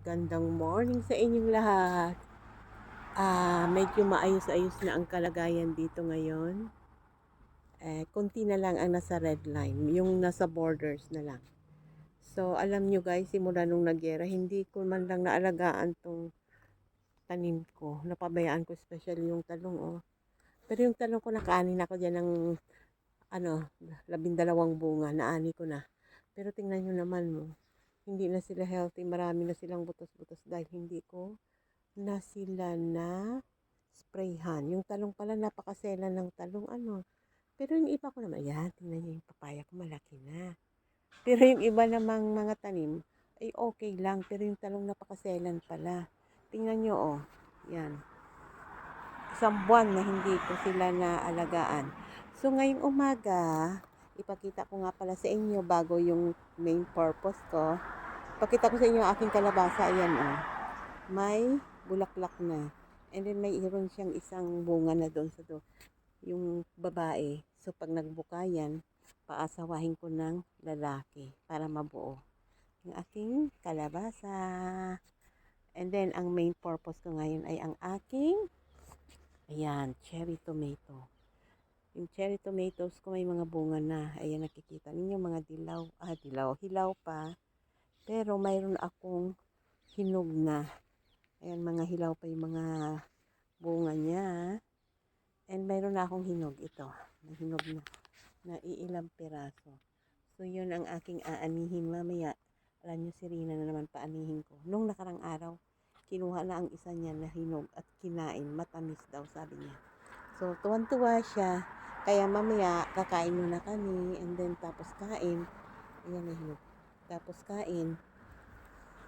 Gandang morning sa inyong lahat. Ah, medyo maayos-ayos na ang kalagayan dito ngayon. Eh, konti na lang ang nasa red line, yung nasa borders na lang. So, alam nyo guys, simula nung nagyera, hindi ko man lang naalagaan tong tanim ko. Napabayaan ko especially yung talong, oh. Pero yung talong ko, nakaanin ako dyan ng, ano, labindalawang bunga, naani ko na. Pero tingnan nyo naman mo, hindi na sila healthy, marami na silang butos-butos dahil hindi ko na sila na sprayhan. Yung talong pala, napakasela ng talong, ano. Pero yung iba ko naman, yan, tingnan nyo yung papaya ko, malaki na. Pero yung iba namang mga tanim, ay okay lang. Pero yung talong napakaselan pala. Tingnan nyo, oh. Yan. Isang buwan na hindi ko sila naalagaan. So, ngayong umaga, ipakita ko nga pala sa inyo bago yung main purpose ko. Pakita ko sa inyo ang aking kalabasa. Ayan, oh. May bulaklak na. And then, may iron siyang isang bunga na doon sa do. Yung babae. So, pag nagbuka yan, paasawahin ko ng lalaki para mabuo yung aking kalabasa. And then, ang main purpose ko ngayon ay ang aking, ayan, cherry tomato. Yung cherry tomatoes ko may mga bunga na. Ayan, nakikita ninyo mga dilaw. Ah, dilaw. Hilaw pa. Pero mayroon akong hinog na. Ayan, mga hilaw pa yung mga bunga niya. And mayroon na akong hinog. Ito, hinog na. Na iilang piraso. So, yun ang aking aanihin mamaya. Alam nyo, si Rina na naman paanihin ko. Nung nakarang araw, kinuha na ang isa niya na hinog at kinain. Matamis daw, sabi niya. So, tuwan-tuwa siya. Kaya mamaya, kakain muna kami. And then, tapos kain. Ayan na hinog. Tapos kain.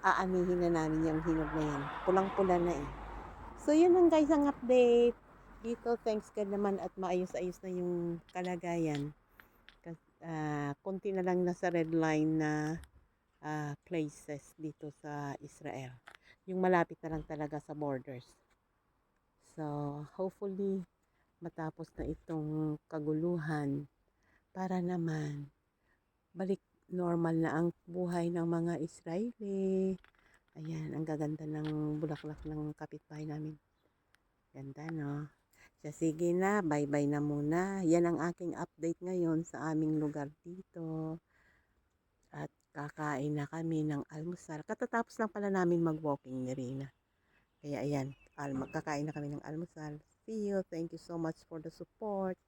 Aanihin na namin yung hinog na yan. Pulang-pula na eh. So, yun lang guys ang update. Dito, thanks God naman at maayos-ayos na yung kalagayan. Ah, konti na lang nasa red line na ah, places dito sa Israel. Yung malapit na lang talaga sa borders. So, hopefully, matapos na itong kaguluhan para naman balik normal na ang buhay ng mga Israeli. Ayan, ang gaganda ng bulaklak ng kapitbahay namin. Ganda, no? So, sige na, bye-bye na muna. Yan ang aking update ngayon sa aming lugar dito. At kakain na kami ng almusal. Katatapos lang pala namin mag-walking ni Rina. Kaya ayan, al- magkakain na kami ng almusal. See you. Thank you so much for the support.